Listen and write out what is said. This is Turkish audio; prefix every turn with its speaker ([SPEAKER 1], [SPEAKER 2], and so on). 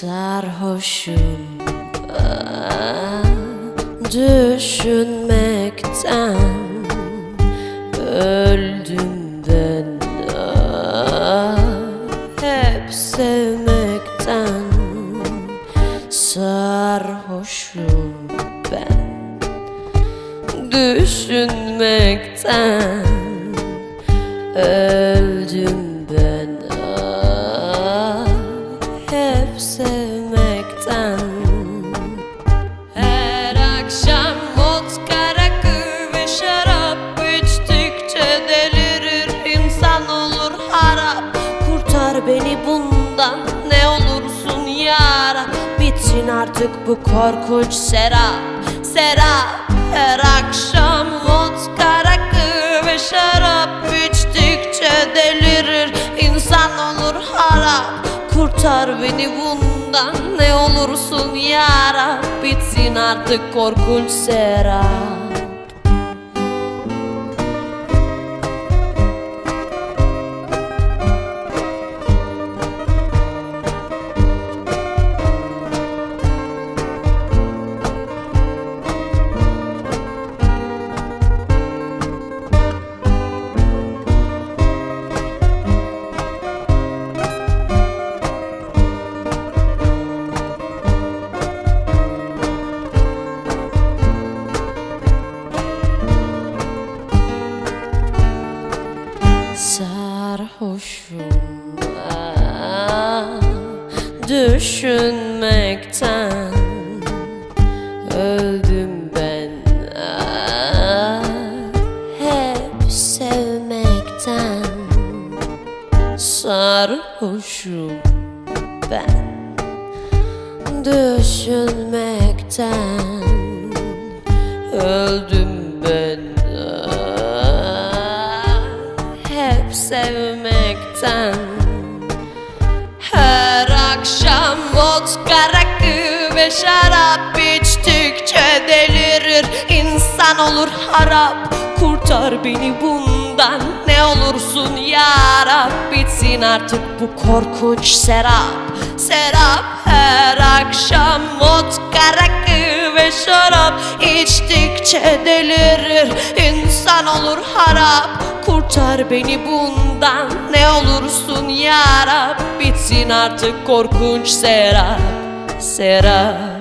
[SPEAKER 1] Sarhoşum ah, Düşünmekten Öldüm ben Hep sevmekten Sarhoşum ben. Düşünmekten Öldüm Her akşam vodka rakı ve şarap içtikçe delirir insan olur harap. Kurtar beni bundan ne olursun yara. Bitsin artık bu korkunç serap Serap. Her akşam vodka rakı ve şarap içtikçe Kurtar beni bundan. Ne olursun yara Bitsin artık korkunç serap Sarhoşum ah, Düşünmekten Öldüm ben ah, Hep sevmekten Sarhoşum ben. Düşünmekten Öldüm ben sevmekten. Her akşam vodka rakı ve şarap içtikçe delirir. İnsan olur harap Kurtar beni bundan. Ne olursun ya Bitsin artık bu korkunç serap. Serap her akşam vodka rakı ve şarap içtikçe delirir. İnsan olur harap Kurtar beni bundan. Ne olursun ya Rab Bitsin artık korkunç serap Serap